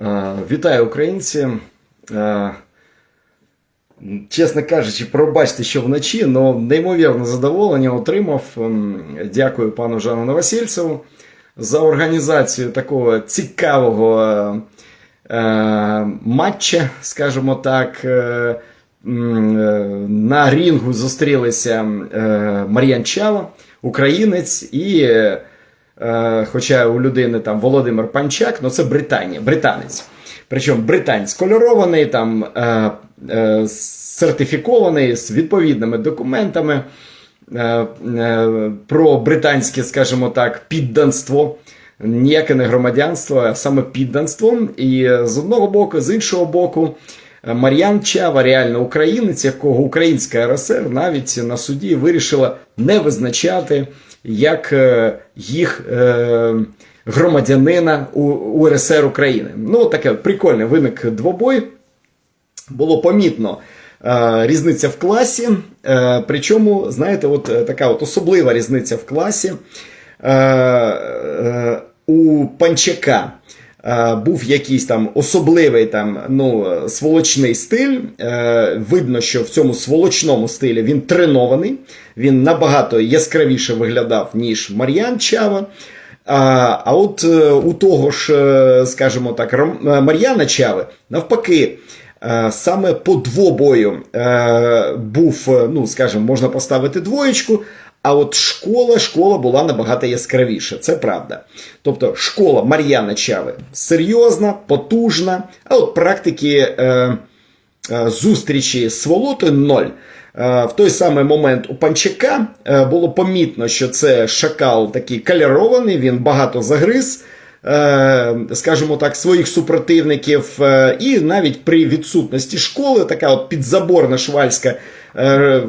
Е, Вітаю українці. Е, Чесно кажучи, пробачте, що вночі, але неймовірне задоволення отримав. Ем, Дякую пану Жану Новосільцеву за організацію такого цікавого е, матча, скажімо так. На рінгу зустрілися Мар'ян Чава, українець, і, хоча у людини там Володимир Панчак, ну це Британія, британець. Причому британець кольорований, там е, е, сертифікований з відповідними документами е, е, про британське, скажімо так, підданство. Ніяке не громадянство, а саме підданство. І е, з одного боку, з іншого боку, е, Мар'ян Чава, реально українець, якого українська РСР навіть на суді вирішила не визначати як е, їх е, громадянина УРСР України. Ну, таке прикольне виник двобой. Було помітно е, різниця в класі. Причому, знаєте, от така от особлива різниця в класі. У панчака був якийсь там особливий там, ну, е, сволочний стиль. Е, видно, що в цьому сволочному стилі він тренований, він набагато яскравіше виглядав, ніж Мар'ян Чава. А, от е, у того ж, е, скажімо так, е, Мар'яна Чави, навпаки, е, саме по двобою е, був, е, ну, скажімо, можна поставити двоєчку, а от школа, школа була набагато яскравіша, це правда. Тобто школа Мар'яна Чави серйозна, потужна, а от практики е, е, зустрічі з Волотою ноль. Е, В той самий момент у панчака е, було помітно, що це шакал такий кольорований, він багато загриз, е, скажімо так, своїх супротивників. І навіть при відсутності школи, така от підзаборна швальська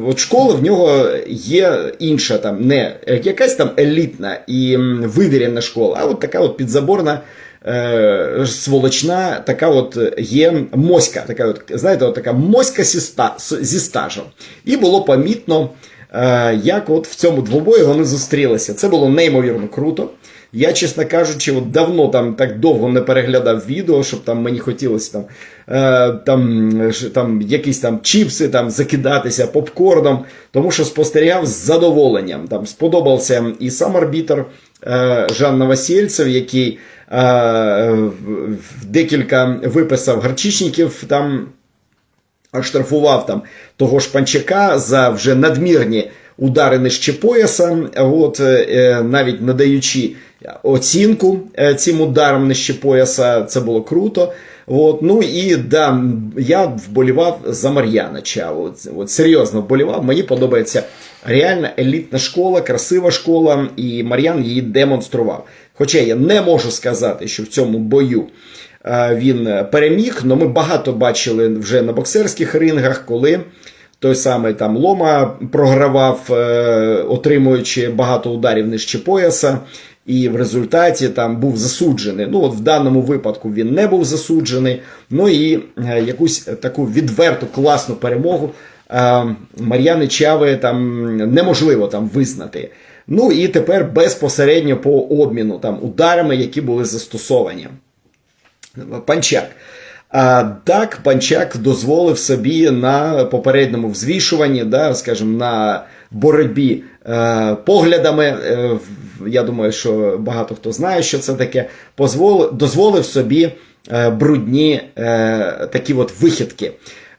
от школа, в нього є інша, там, не якась там елітна і вивірена школа, а от така от підзаборна е, сволочна, така от є моська, така от, знаєте, от така моська зі, ста, стажем. І було помітно, е, як от в цьому двобої вони зустрілися. Це було неймовірно круто. Я, чесно кажучи, от давно там так довго не переглядав відео, щоб там мені хотілося там, е, там, там якісь там чіпси там закидатися попкорном, тому що спостерігав з задоволенням. Там сподобався і сам арбітр е, Жан Новосельцев, який е, в- декілька виписав гарчичників там оштрафував там того ж панчака за вже надмірні удари нижче пояса, от, е, навіть надаючи оцінку е, цим ударам нижче пояса, це було круто. От, ну і да, я вболівав за Мар'яна Чаву. От, от серйозно вболівав. Мені подобається реальна елітна школа, красива школа, і Мар'ян її демонстрував. Хоча я не можу сказати, що в цьому бою е, він переміг, але ми багато бачили вже на боксерських рингах, коли той самий там Лома програвав, е, отримуючи багато ударів нижче пояса. І в результаті там був засуджений. Ну, от в даному випадку він не був засуджений. Ну і е, якусь таку відверту класну перемогу е, Мар'яни Чави там неможливо там визнати. Ну і тепер безпосередньо по обміну там ударами, які були застосовані. Панчак. А, так, Панчак дозволив собі на попередньому взвішуванні, да, скажімо, на боротьбі е, поглядами. Е, я думаю, що багато хто знає, що це таке. Позволив, дозволив собі е, брудні е, такі от вихідки.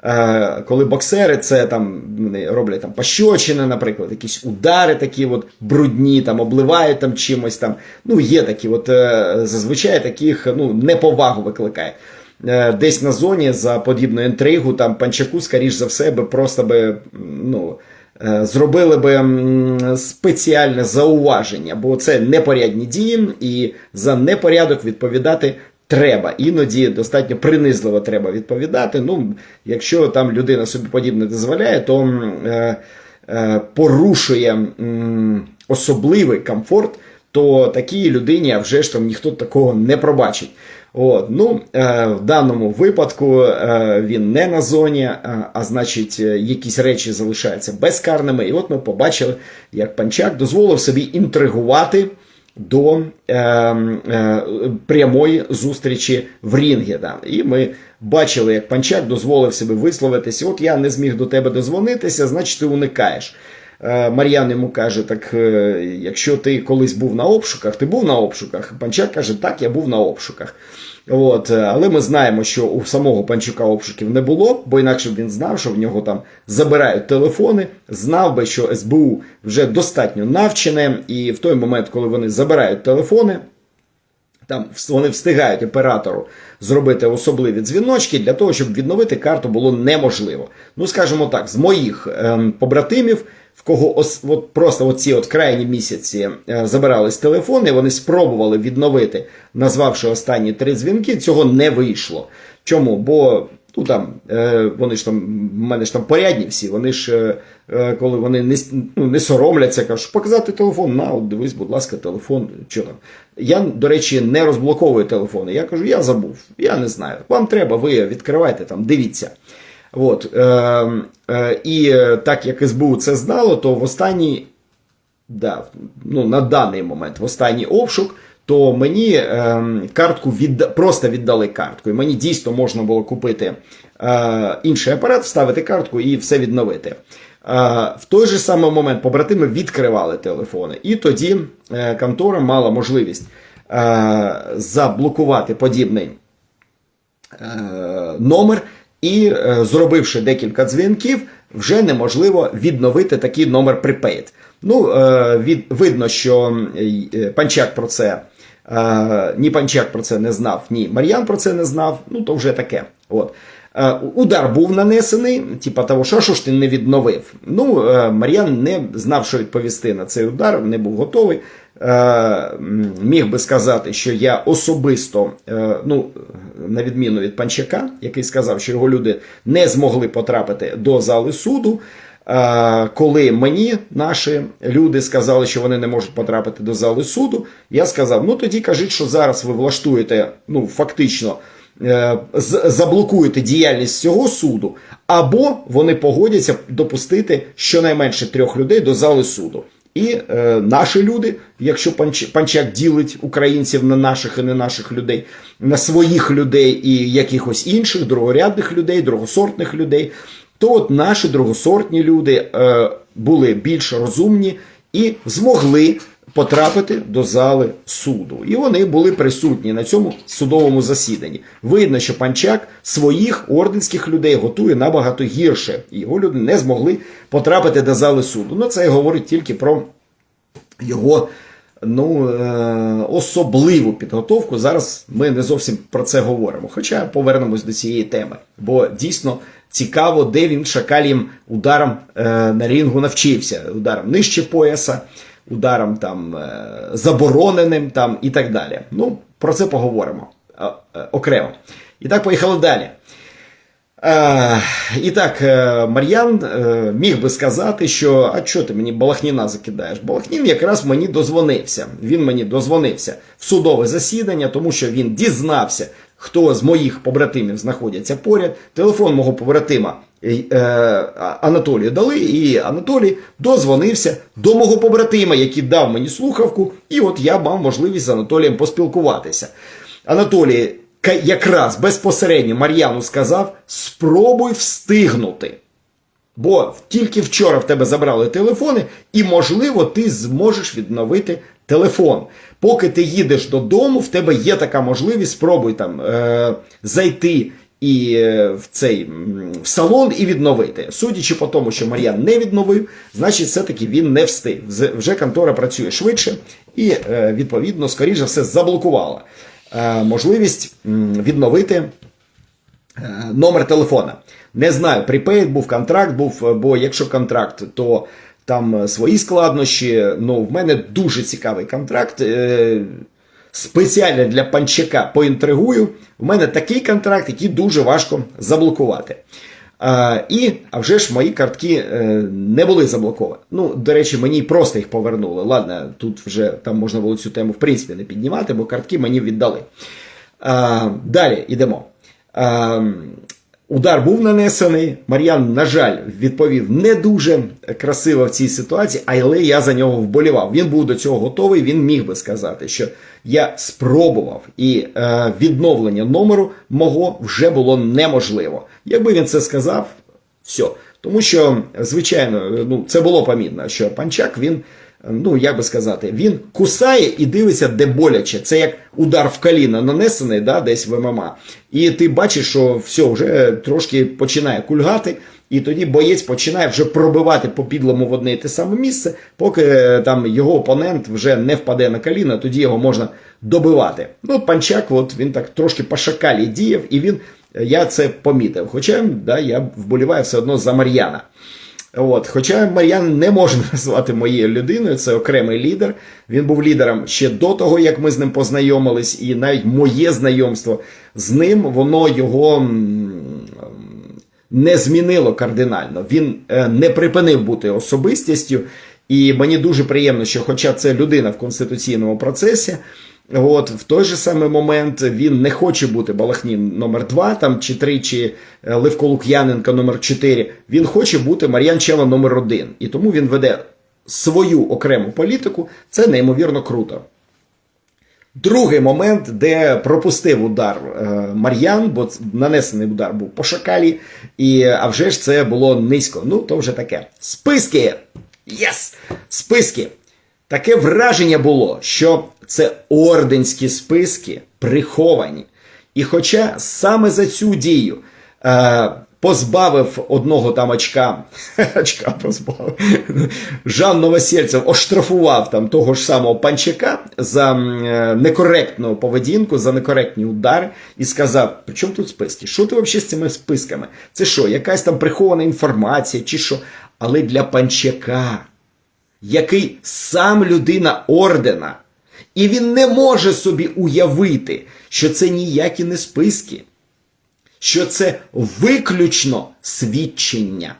Е, коли боксери це там роблять там пощочини, наприклад, якісь удари такі от брудні, там обливають там чимось там. Ну, є такі, от е, зазвичай таких ну, неповагу викликає. Е, Десь на зоні за подібну інтригу, там панчаку, скоріш за все, би просто би ну, е, зробили би спеціальне зауваження, бо це непорядні дії, і за непорядок відповідати треба. Іноді достатньо принизливо треба відповідати. Ну, якщо там людина собі подібне дозволяє, то е, е, порушує м, особливий комфорт, то такій людині а вже ж там ніхто такого не пробачить. От, ну, е, в даному випадку е, він не на зоні, а, а значить, е, якісь речі залишаються безкарними. І от ми побачили, як панчак дозволив собі інтригувати до е, е, прямої зустрічі в рінгі. Да. І ми бачили, як панчак дозволив себе висловитися. От я не зміг до тебе дозвонитися, значить ти уникаєш. Е, Мар'ян йому каже: так е, якщо ти колись був на обшуках, ти був на обшуках. Панчак каже, так, я був на обшуках. От, е, Але ми знаємо, що у самого панчука обшуків не було, бо інакше б він знав, що в нього там забирають телефони, знав би, що СБУ вже достатньо навчене, і в той момент, коли вони забирають телефони, там вони встигають оператору зробити особливі дзвіночки для того, щоб відновити карту було неможливо. Ну, скажімо так, з моїх ем, побратимів, в кого ос, от просто оці от крайні місяці е, забирались телефони, вони спробували відновити, назвавши останні три дзвінки, цього не вийшло. Чому? Бо ну там е, вони ж там, в мене ж там порядні всі, вони ж, е, коли вони не, ну, не соромляться, кажуть, показати телефон, на, от дивись, будь ласка, телефон. Що там? Я, до речі, не розблоковую телефони. Я кажу, я забув, я не знаю. Вам треба, ви відкривайте там, дивіться. От, е, е, І так як СБУ це знало, то в останній, да, ну, на даний момент, в останній обшук, то мені е, картку відда... просто віддали картку. І мені дійсно можна було купити е, інший апарат, вставити картку і все відновити. Е, в той же самий момент побратими відкривали телефони, і тоді е, контора мала можливість е, заблокувати подібний е, номер. І е, зробивши декілька дзвінків, вже неможливо відновити такий номер prepaid. Ну, е, від, видно, що е, панчак про це ні Панчак про це не знав, ні Мар'ян про це не знав. Ну то вже таке. От. Е, удар був нанесений, типа того, що що ж ти не відновив. Ну, е, Мар'ян не знав, що відповісти на цей удар, не був готовий. Міг би сказати, що я особисто, ну, на відміну від панчака, який сказав, що його люди не змогли потрапити до зали суду. Коли мені наші люди сказали, що вони не можуть потрапити до зали суду, я сказав: ну тоді кажіть, що зараз ви влаштуєте, ну фактично е, заблокуєте діяльність цього суду, або вони погодяться допустити щонайменше трьох людей до зали суду. І е, наші люди, якщо панчак ділить українців на наших і не наших людей, на своїх людей і якихось інших другорядних людей, другосортних людей, то от наші другосортні люди е, були більш розумні і змогли потрапити до зали суду. І вони були присутні на цьому судовому засіданні. Видно, що панчак своїх орденських людей готує набагато гірше. Його люди не змогли потрапити до зали суду. Ну, це говорить тільки про його. Ну, е, особливу підготовку. Зараз ми не зовсім про це говоримо. Хоча повернемось до цієї теми. Бо дійсно Цікаво, де він шакалім ударом е, на рінгу навчився. Ударом нижче пояса, ударом там е, забороненим там і так далі. Ну, про це поговоримо е, е, окремо. І так, поїхали далі. І так, Мар'ян міг би сказати, що а що ти мені Балахніна закидаєш? Балахнін якраз мені дозвонився. Він мені дозвонився в судове засідання, тому що він дізнався, хто з моїх побратимів знаходяться поряд. Телефон мого побратима е, Анатолію дали, і Анатолій дозвонився до мого побратима, який дав мені слухавку, і от я мав можливість з Анатолієм поспілкуватися. Анатолій якраз безпосередньо Мар'яну сказав: спробуй встигнути. Бо тільки вчора в тебе забрали телефони, і, можливо, ти зможеш відновити телефон. Поки ти їдеш додому, в тебе є така можливість, спробуй там е, зайти і е, в цей в салон і відновити. Судячи по тому, що Мар'ян не відновив, значить, все-таки він не встиг. Вже контора працює швидше і, е, відповідно, скоріше все, заблокувала е, можливість відновити е, номер телефона. Не знаю, припейд був контракт, був, е, бо якщо контракт, то там е, свої складнощі. Ну, в мене дуже цікавий контракт. Е, спеціально для панчака поінтригую. У мене такий контракт, який дуже важко заблокувати. А, І, а вже ж мої картки е, не були заблоковані. Ну, до речі, мені просто їх повернули. Ладно, тут вже там можна було цю тему в принципі не піднімати, бо картки мені віддали. А, Далі йдемо. А, Удар був нанесений. Мар'ян, на жаль, відповів не дуже красиво в цій ситуації, але я за нього вболівав. Він був до цього готовий. Він міг би сказати, що я спробував, і е, відновлення номеру мого вже було неможливо. Якби він це сказав, все. Тому що, звичайно, ну це було помітно, що панчак він. Ну, як би сказати, він кусає і дивиться, де боляче. Це як удар в коліно нанесений, да, десь в ММА. І ти бачиш, що все вже трошки починає кульгати, і тоді боєць починає вже пробивати по підлому в одне і те саме місце, поки е, там його опонент вже не впаде на коліно, тоді його можна добивати. Ну, панчак, от він так трошки по шакалі діяв, і він я це помітив. Хоча да, я вболіваю все одно за Мар'яна. От, Хоча Мар'ян не можна назвати моєю людиною, це окремий лідер. Він був лідером ще до того, як ми з ним познайомились, і навіть моє знайомство з ним, воно його не змінило кардинально. Він е, не припинив бути особистістю, і мені дуже приємно, що, хоча це людина в конституційному процесі. От в той же самий момент він не хоче бути Балахнін номер 2 там чи 3, чи е, Левко Лук'яненко номер 4 Він хоче бути Мар'ян Чева номер 1 І тому він веде свою окрему політику. Це неймовірно круто. Другий момент, де пропустив удар е, Мар'ян, бо нанесений удар був по шакалі, і а вже ж це було низько. Ну, то вже таке. Списки! Єс! Списки! Таке враження було, що це орденські списки приховані. І хоча саме за цю дію е, позбавив одного там очка, очка позбавив, Жан Новосельцев оштрафував там того ж самого панчака за е, некоректну поведінку, за некоректні удари, і сказав: при чому тут списки? Що ти взагалі з цими списками? Це що, якась там прихована інформація, чи що? Але для панчака який сам людина ордена, і він не може собі уявити, що це ніякі не списки, що це виключно свідчення,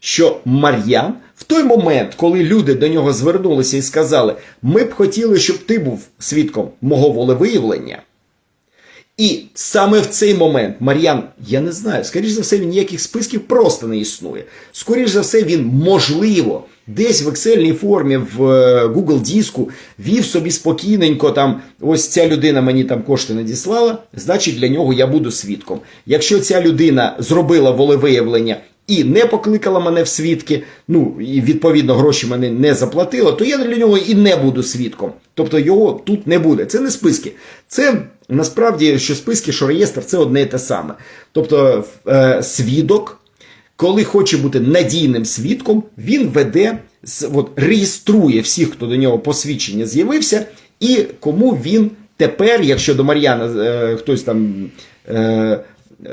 що Мар'ян в той момент, коли люди до нього звернулися і сказали, ми б хотіли, щоб ти був свідком мого волевиявлення. І саме в цей момент Мар'ян, я не знаю, скоріш за все, він ніяких списків просто не існує. Скоріш за все, він можливо десь в ексельній формі в е, Google диску вів собі спокійненько там, ось ця людина мені там кошти надіслала, значить для нього я буду свідком. Якщо ця людина зробила волевиявлення і не покликала мене в свідки, ну і відповідно гроші мене не заплатила, то я для нього і не буду свідком. Тобто його тут не буде. Це не списки. Це насправді що списки, що реєстр це одне і те саме. Тобто е, свідок коли хоче бути надійним свідком, він веде, от, реєструє всіх, хто до нього посвідчення з'явився, і кому він тепер, якщо до Мар'яна е, хтось там, е,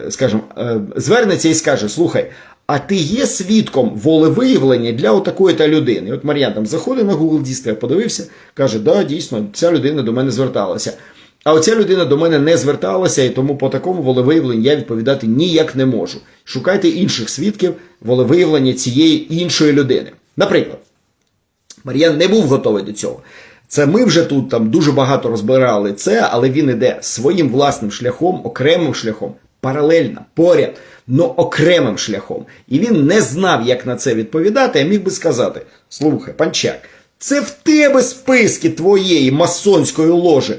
скажімо, е, звернеться і скаже: Слухай, а ти є свідком волевиявлення для отакої та людини. От Мар'ян там заходить на Google Диск, подивився, каже, да, дійсно, ця людина до мене зверталася. А оця людина до мене не зверталася, і тому по такому волевиявленню я відповідати ніяк не можу. Шукайте інших свідків волевиявлення цієї іншої людини. Наприклад, Мар'ян не був готовий до цього. Це ми вже тут там дуже багато розбирали це, але він іде своїм власним шляхом, окремим шляхом, паралельно, поряд, но окремим шляхом. І він не знав, як на це відповідати, а міг би сказати: слухай, панчак, це в тебе списки твоєї масонської ложі.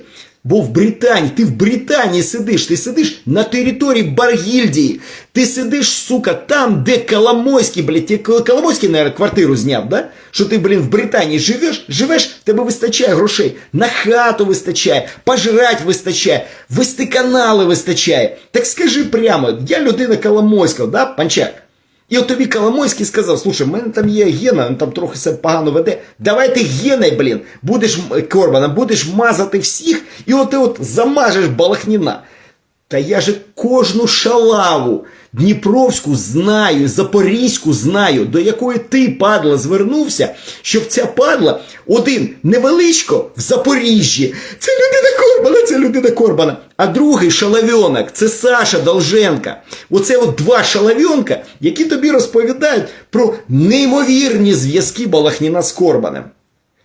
Бо в Британії, ти в Британії сидиш, ти сидиш на території Баргільдії. Ти сидиш, сука, там, де Коломойський, блядь, Коломойський, наверное, квартиру зняв, да? Що ти, блін, в Британії живеш, живеш, тебе вистачає грошей, на хату вистачає, пожрать вистачає, вести канали вистачає. Так скажи прямо, я людина Коломойського, да, панчак? І от тобі Коломойський сказав, слушай, в мене там є гена, він там трохи себе погано веде. Давай ти генай, блін, будеш Корбана, будеш мазати всіх, і от ти от замажеш Балахніна. Та я же кожну шалаву Дніпровську знаю, Запорізьку знаю, до якої ти, падла, звернувся, щоб ця падла один невеличко в Запоріжжі. Це людина Корбана, це людина Корбана. А другий шалавьонок це Саша Долженка. Оце от два шалавьонка, які тобі розповідають про неймовірні зв'язки Балахніна з Корбанем.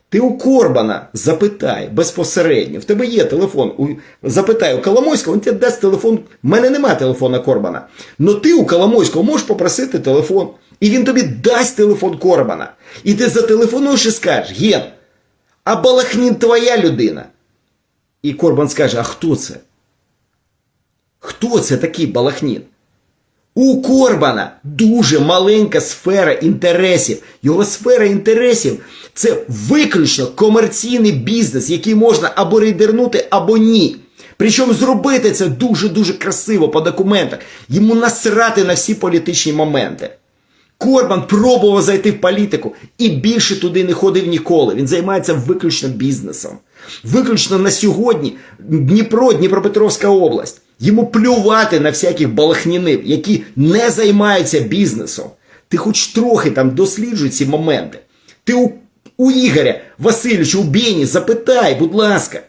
Ти у Корбана запитай безпосередньо. В тебе є телефон. У... Запитай у Коломойського, він тебе дасть телефон. У мене нема телефона Корбана. Но ти у Коломойського можеш попросити телефон. І він тобі дасть телефон Корбана. І ти зателефонуєш і скажеш: Ген, а Балахнін твоя людина. І Корбан скаже: А хто це? Хто це такий Балахнін? У Корбана дуже маленька сфера інтересів. Його сфера інтересів це виключно комерційний бізнес, який можна або рейдернути, або ні. Причому зробити це дуже-дуже красиво по документах. Йому насрати на всі політичні моменти. Корбан пробував зайти в політику і більше туди не ходив ніколи. Він займається виключно бізнесом. Виключно на сьогодні Дніпро, Дніпропетровська область. Йому плювати на всяких балахнінів, які не займаються бізнесом. Ти хоч трохи там досліджуй ці моменти. Ти у, у Ігоря Васильовича, у Бені запитай, будь ласка,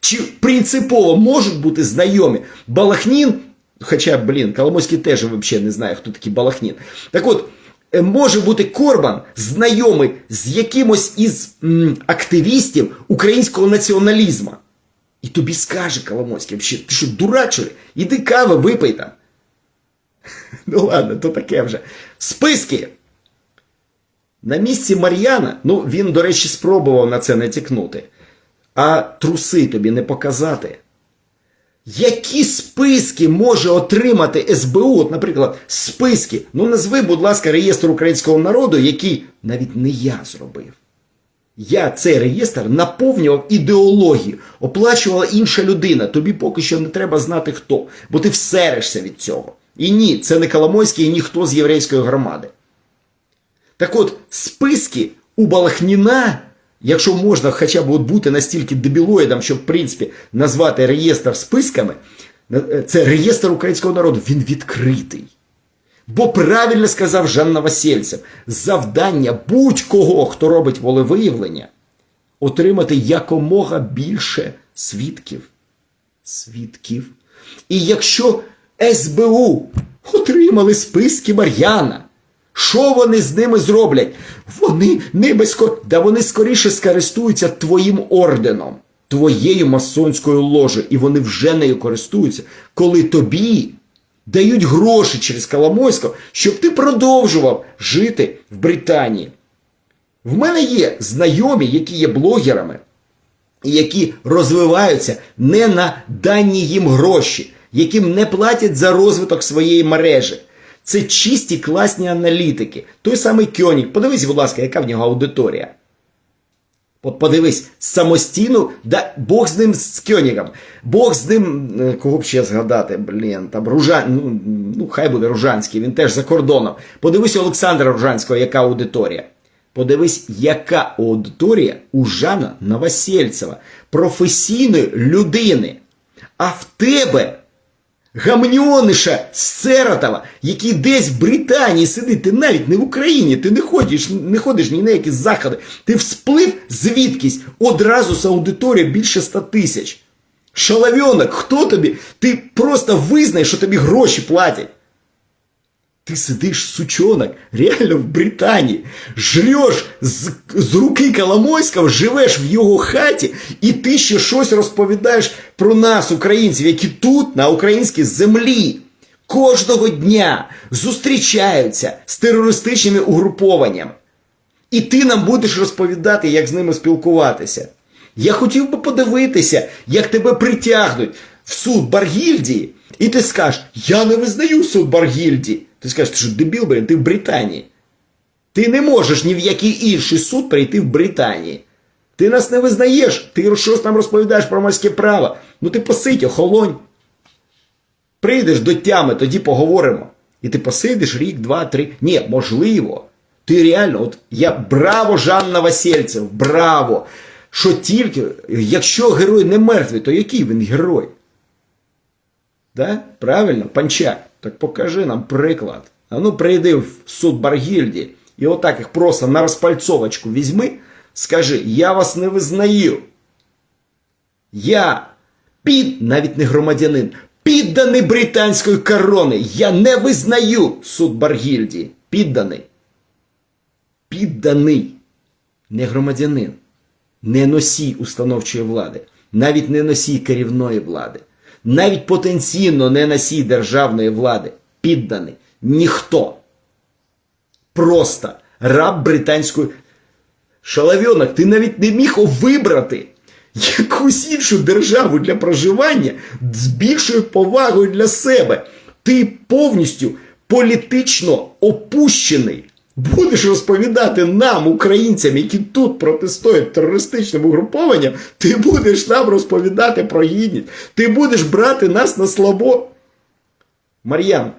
чи принципово можуть бути знайомі Балахнін, хоча, блін, Коломойський теж взагалі не знає, хто такий Балахнін. Так от, е, може бути Корбан знайомий з якимось із м, активістів українського націоналізму. І тобі скаже Коломойський, «Вообще, ти що, ли? Іди кави випий там. Ну ладно, то таке вже. Списки. На місці Мар'яна, ну він, до речі, спробував на це натякнути. А труси тобі не показати. Які списки може отримати СБУ? От, наприклад, списки. Ну, назви, будь ласка, реєстр українського народу, який навіть не я зробив. Я цей реєстр наповнював ідеологію, оплачувала інша людина. Тобі поки що не треба знати хто, бо ти всерешся від цього. І ні, це не Коломойський і ніхто з єврейської громади. Так от, списки у Балахніна, якщо можна хоча б от бути настільки дебілоїдом, щоб, в принципі, назвати реєстр списками, це реєстр українського народу, він відкритий. Бо правильно сказав Жанна Васильцев, завдання будь-кого, хто робить волевиявлення, отримати якомога більше свідків. Свідків. І якщо СБУ отримали списки Мар'яна, що вони з ними зроблять? Вони ними скор... да вони скоріше скористуються твоїм орденом, твоєю масонською ложею, і вони вже нею користуються, коли тобі дають гроші через Коломойського, щоб ти продовжував жити в Британії. В мене є знайомі, які є блогерами, які розвиваються не на дані їм гроші, яким не платять за розвиток своєї мережі. Це чисті класні аналітики. Той самий Кьонік. Подивись, будь ласка, яка в нього аудиторія. От подивись, самостійно, да, Бог з ним з Кьонігом. Бог з ним, е, кого б ще згадати, блін, там Ружан, ну, ну хай буде Ружанський, він теж за кордоном. Подивись Олександра Ружанського, яка аудиторія. Подивись, яка аудиторія у Жана Новосельцева, професійної людини. А в тебе гамньониша Серотова, який десь в Британії сидить, ти навіть не в Україні, ти не ходиш, не ходиш ні на які заходи. Ти всплив звідкись одразу з аудиторії більше 100 тисяч. Шалавьонок, хто тобі? Ти просто визнай, що тобі гроші платять. Ти сидиш, сучонок, реально в Британії, жреш з, з руки Коломойського, живеш в його хаті, і ти ще щось розповідаєш про нас, українців, які тут, на українській землі, кожного дня зустрічаються з терористичними угрупованнями. І ти нам будеш розповідати, як з ними спілкуватися. Я хотів би подивитися, як тебе притягнуть в суд Баргільдії, і ти скажеш, я не визнаю суд Баргільдії. Ти скажеш, ти що дебіл, блін, ти в Британії. Ти не можеш ні в який інший суд прийти в Британії. Ти нас не визнаєш, ти щось нам розповідаєш про морське право. Ну ти посидь, охолонь. Прийдеш до тями, тоді поговоримо. І ти посидиш рік, два, три. Ні, можливо. Ти реально, от я браво, Жанна Васильцев, браво! Що тільки, якщо герой не мертвий, то який він герой? Да? Правильно, панчак. Так покажи нам приклад. А ну прийди в суд Баргільді і отак їх просто на розпальцовочку візьми, скажи, я вас не визнаю. Я під, навіть не громадянин, підданий британської корони. Я не визнаю суд Баргільді. Підданий. Підданий. Не громадянин. не носій установчої влади, навіть не носій керівної влади, навіть потенційно не носій державної влади, підданий ніхто. Просто раб британської. Шалавьонок, ти навіть не міг вибрати якусь іншу державу для проживання з більшою повагою для себе. Ти повністю політично опущений. Будеш розповідати нам, українцям, які тут протистоять терористичним угрупованням, ти будеш нам розповідати про гідність. Ти будеш брати нас на слабо. Мар'ян,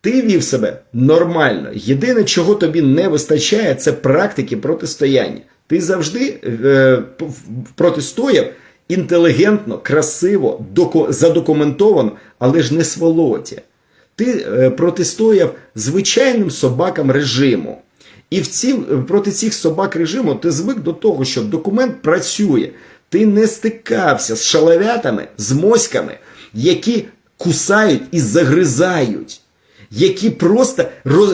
ти вів себе нормально. Єдине, чого тобі не вистачає, це практики протистояння. Ти завжди е, протистояв інтелігентно, красиво, доку- задокументовано, але ж не сволоті. Ти е, протистояв звичайним собакам режиму. І в ці, проти цих собак режиму ти звик до того, що документ працює. Ти не стикався з шалавятами, з моськами, які кусають і загризають, які просто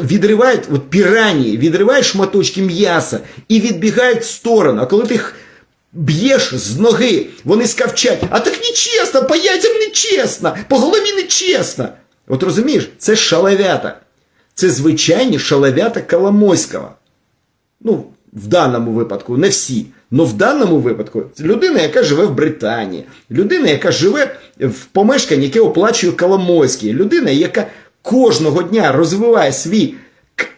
відривають от піранії, відривають шматочки м'яса і відбігають в сторону. А коли ти їх б'єш з ноги, вони скавчать, а так нечесно, по яйцям нечесно, по голові нечесно. От розумієш, це шалавята. Це звичайні шалавята Коломойського. Ну, в даному випадку, не всі. Ну в даному випадку людина, яка живе в Британії, людина, яка живе в помешканні, яке оплачує Коломойський, людина, яка кожного дня розвиває свій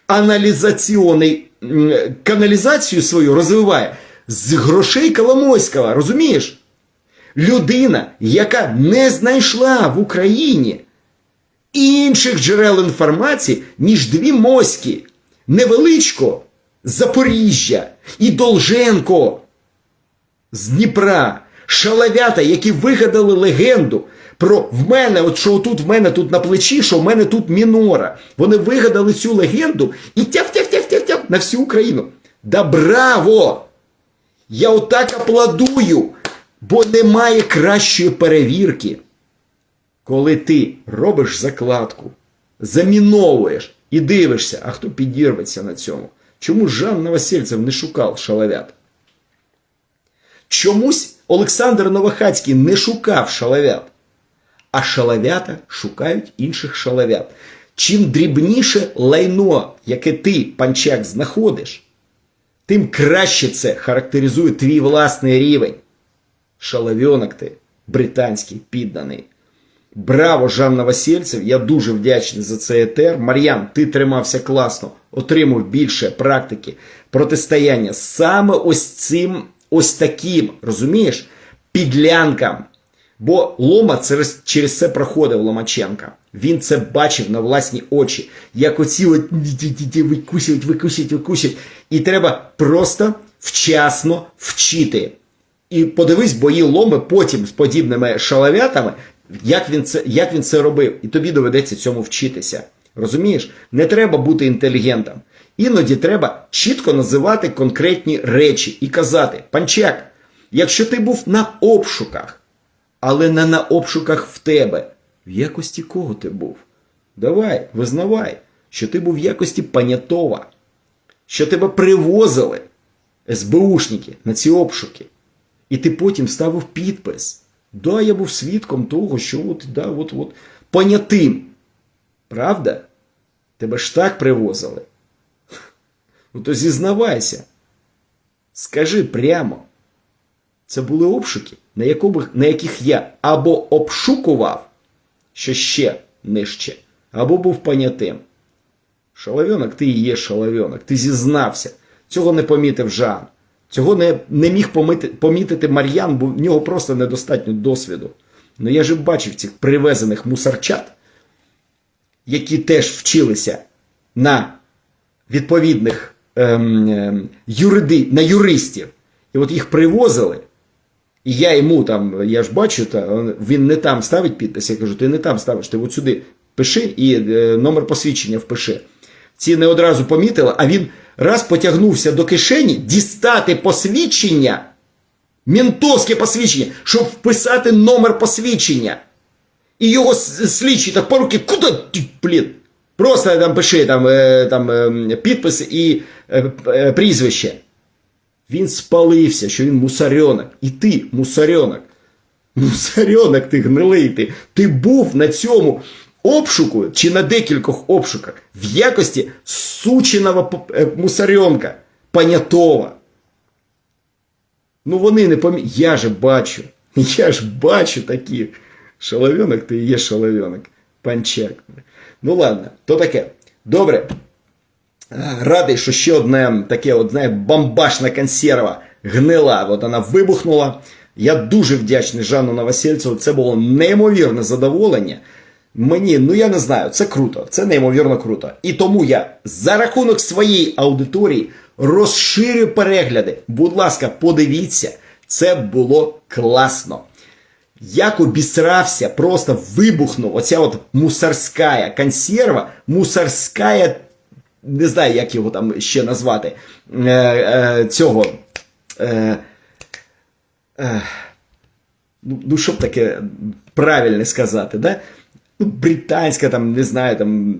аналізаційний каналізацію свою розвиває з грошей Коломойського, розумієш? Людина, яка не знайшла в Україні інших джерел інформації, ніж дві моськи. Невеличко з Запоріжжя і Долженко з Дніпра. Шалавята, які вигадали легенду про в мене, от що тут в мене тут на плечі, що в мене тут мінора. Вони вигадали цю легенду і тяв-тяв-тяв-тяв-тяв на всю Україну. Да браво! Я отак аплодую, бо немає кращої перевірки коли ти робиш закладку, заміновуєш і дивишся, а хто підірветься на цьому. Чому Жан Новосельцев не шукав шалавят? Чомусь Олександр Новохацький не шукав шалавят, а шалавята шукають інших шалавят. Чим дрібніше лайно, яке ти, панчак, знаходиш, тим краще це характеризує твій власний рівень. Шалавьонок ти, британський підданий. Браво, Жан Новосельцев, я дуже вдячний за цей етер. Мар'ян, ти тримався класно, отримав більше практики протистояння саме ось цим, ось таким, розумієш, підлянкам. Бо Лома через, через це проходив Ломаченка. Він це бачив на власні очі, як оці от викусюють, викусюють, викусюють. І треба просто вчасно вчити. І подивись бої ломи потім з подібними шалавятами, як він це, як він це робив. І тобі доведеться цьому вчитися. Розумієш? Не треба бути інтелігентом. Іноді треба чітко називати конкретні речі і казати: панчак, якщо ти був на обшуках, але не на обшуках в тебе, в якості кого ти був? Давай, визнавай, що ти був в якості панятова, що тебе привозили СБУшники на ці обшуки. І ти потім ставив підпис. Да, я був свідком того, що от, да, от, от, понятим. Правда? Тебе ж так привозили. Ну то зізнавайся. Скажи прямо. Це були обшуки, на, якому, на яких я або обшукував, що ще нижче, або був понятим. Шаловьонок, ти і є шаловьонок, ти зізнався. Цього не помітив Жан. Цього не, не міг помити, помітити Мар'ян, бо в нього просто недостатньо досвіду. Ну я ж бачив цих привезених мусорчат, які теж вчилися на відповідних ем, ем, юриди, на юристів. І от їх привозили. І я йому там, я ж бачу, та, він не там ставить підпис. Я кажу, ти не там ставиш, ти от сюди пиши і е, номер посвідчення впиши. Ці не одразу помітили, а він раз потягнувся до кишені дістати посвідчення, ментовське посвідчення, щоб вписати номер посвідчення. І його с- слідчий так по руки, куди ти, блін? Просто там пиши там, е, там е, підпис і е, прізвище. Він спалився, що він мусорьонок. І ти, мусорьонок. Мусорьонок ти гнилий ти. Ти був на цьому обшуку чи на декількох обшуках в якості сученого е, мусорьонка, понятого. Ну вони не помі... Я же бачу. Я ж бачу таких. Шаловенок ти є шаловенок. Панчак. Ну ладно, то таке. Добре. Радий, що ще одне таке, знає, бомбашна консерва гнила, от вона вибухнула. Я дуже вдячний Жанну Новосельцеву. Це було неймовірне задоволення. Мені, ну я не знаю, це круто, це неймовірно круто. І тому я за рахунок своєї аудиторії розширю перегляди. Будь ласка, подивіться, це було класно. Як обісрався, просто вибухнув оця от мусорська консерва, мусорська, не знаю, як його там ще назвати, е, е, цього. Е, е, ну, ну, щоб таке правильно сказати, да? Ну, британська, там, не знаю, там.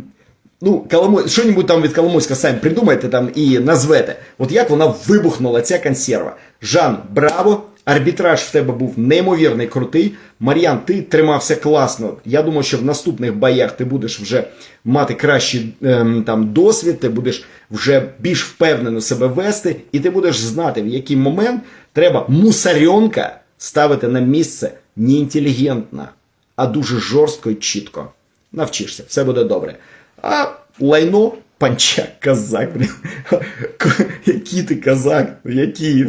Ну, Коломо... що-небудь там від Коломойська самі придумайте там і назвете. От як вона вибухнула ця консерва. Жан, браво! Арбітраж в тебе був неймовірний крутий. Мар'ян, ти тримався класно. Я думаю, що в наступних боях ти будеш вже мати кращий ем, там досвід, ти будеш вже більш впевнено себе вести, і ти будеш знати, в який момент треба мусорьонка ставити на місце не інтелігентно, а дуже жорстко і чітко. Навчишся, все буде добре. А лайно панчак казак. Який ти казак? Який?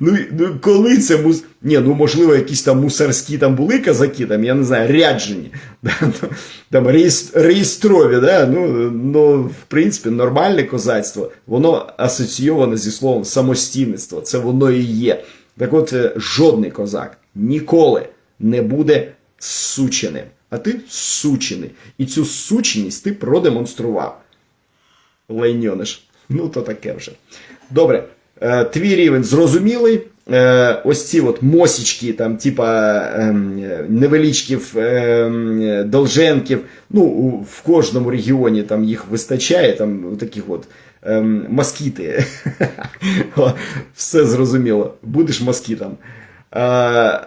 Ну, ну коли це мус. Ні, ну можливо, якісь там мусорські там були казаки, там, я не знаю, ряджені, там реєстрові, да? ну, ну, в принципі, нормальне козацтво, воно асоційоване зі словом самостійництво. Це воно і є. Так от, е, жодний козак ніколи не буде сученим. А ти сучений. І цю сученість ти продемонстрував. Лайньониш. Ну, то таке вже. Добре. Е, твій рівень зрозумілий. Е, ось ці от мосічки, там, типа ем, невеличків ем, долженків. Ну, в кожному регіоні там їх вистачає, там таких от ем, москіти. Все зрозуміло. Будеш москітом. Е,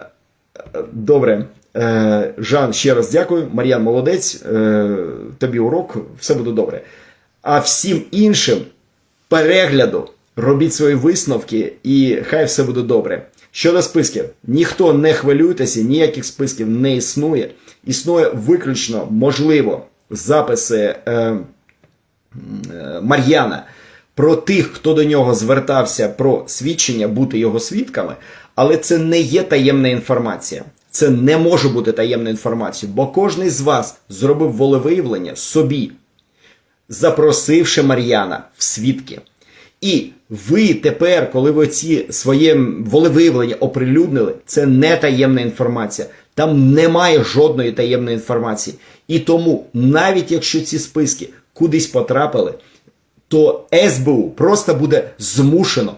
Добре. Е, Жан, ще раз дякую. Мар'ян, молодець. Е, Тобі урок, все буде добре. А всім іншим перегляду робіть свої висновки і хай все буде добре. Щодо списків, ніхто не хвилюйтеся, ніяких списків не існує. Існує виключно, можливо, записи е, е, Мар'яна про тих, хто до нього звертався про свідчення, бути його свідками, але це не є таємна інформація. Це не може бути таємною інформацією, бо кожен з вас зробив волевиявлення собі, запросивши Мар'яна в свідки. І ви тепер, коли ви ці своє волевиявлення оприлюднили, це не таємна інформація. Там немає жодної таємної інформації. І тому, навіть якщо ці списки кудись потрапили, то СБУ просто буде змушено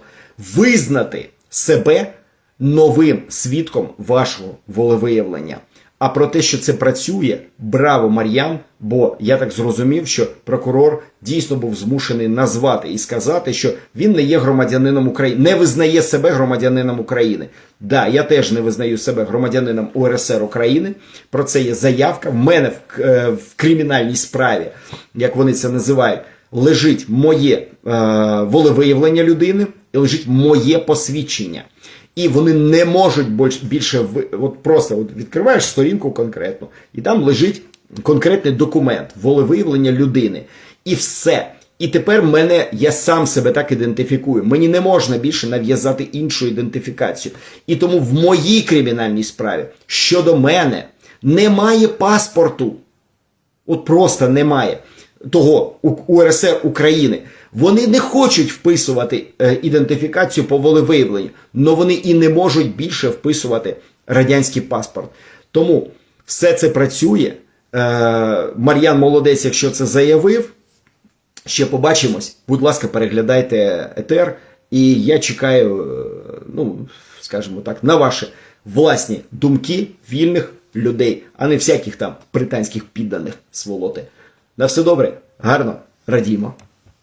визнати себе новим свідком вашого волевиявлення. А про те, що це працює, браво Мар'ян, бо я так зрозумів, що прокурор дійсно був змушений назвати і сказати, що він не є громадянином України, не визнає себе громадянином України. Да, я теж не визнаю себе громадянином УРСР України. Про це є заявка. В мене в, е, в кримінальній справі, як вони це називають, лежить моє е, волевиявлення людини лежить моє посвідчення. І вони не можуть більше от просто от відкриваєш сторінку конкретну, і там лежить конкретний документ, волевиявлення людини. І все. І тепер мене, я сам себе так ідентифікую. Мені не можна більше нав'язати іншу ідентифікацію. І тому в моїй кримінальній справі щодо мене немає паспорту. От просто немає того у- УРСР України. Вони не хочуть вписувати е, ідентифікацію по волевиявленню, але вони і не можуть більше вписувати радянський паспорт. Тому все це працює. Е, Мар'ян молодець, якщо це заявив. Ще побачимось. Будь ласка, переглядайте етер. І я чекаю, е, ну, скажімо так, на ваші власні думки вільних людей, а не всяких там британських підданих сволоти. На все добре, гарно, радімо.